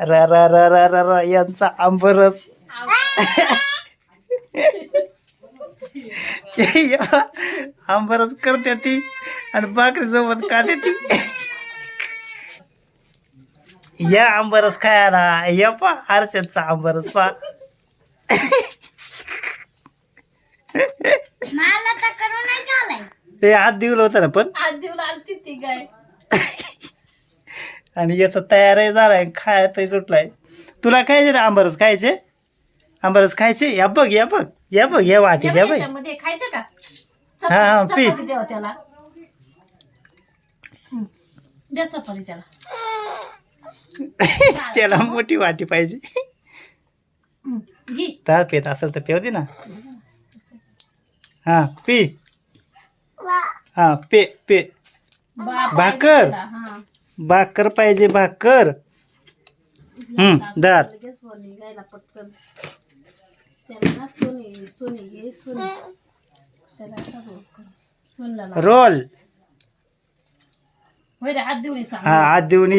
र र र र र र यांचा आंबरस. आंबरस. करते ती आणि भाकरी सोबत खाते ती. या आंबरस खायला या पा हर्षदचा आंबरस पा. ते हात दिवलं होतं ना पण. आज देऊन आलती ती गाय आणि याचा तयारही झालाय खायतही सुटलाय. तुला खायचे रे आंबरस खायचे? आंबरस खायचे? या बघ या बघ या बघ या वाटी द्या बाई याच्यामध्ये खायचं का? हा, हा. चपाती द्यावं त्याला. हं. द्या चपाती त्याला. त्याला मोठी वाटी पाहिजे. हं. घे. तर पेत असेल तर पेव दे ना. हा पी. हा पे पे. भाकर. भाकर पाहिजे भाकर. हम्म दार. पटकन सोनी सोनी घे सोनी त्याला रोल. होय रे हात देऊन हा हात देऊन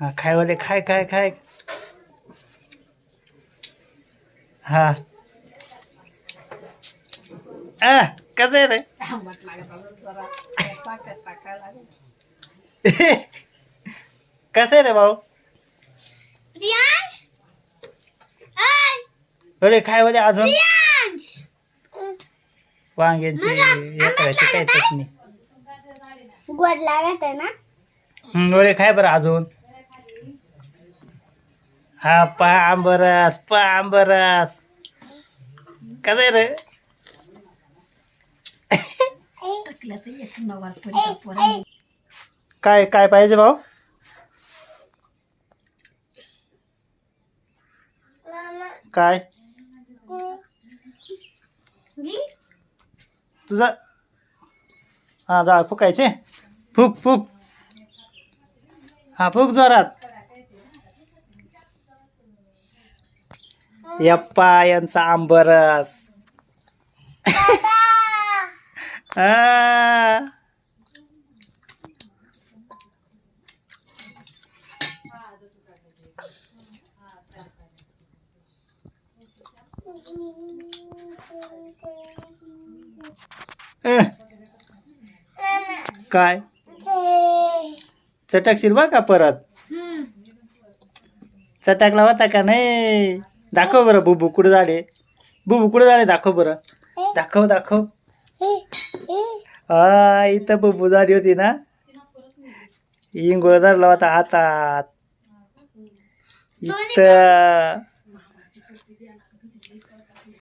हा खायवाले खाय खाय खाय. हा. आ. कसं आहे रे आंबट लागत असेल जरा साखर टाकायला लागेल कसं आहे रे भाऊ प्रियांश ऐ, बोले खायवाले अजून प्रियांश वांग्याची यात्राची काय चटणी गोड लागत आहे ना हं, डोळे खाय बरं अजून हा पा आंबरस पा आंबरस कसं आहे रे तर एक पोरा काय काय पाहिजे भाऊ? काय? तुझा हा जा फुकायचे. फुक फुक. हा फुक जोरात. यप्पा यांचा आंबरस. अह, काय? चटकशील बरं का परत. चटकला होता का नाही? दाखव बरं बुबू कुठं झाले? बुबू कुठं झाले? दाखव बरं. दाखव दाखव. हा इथं बुबू झाली होती ना? इंगोळ धरला होता आता. इथं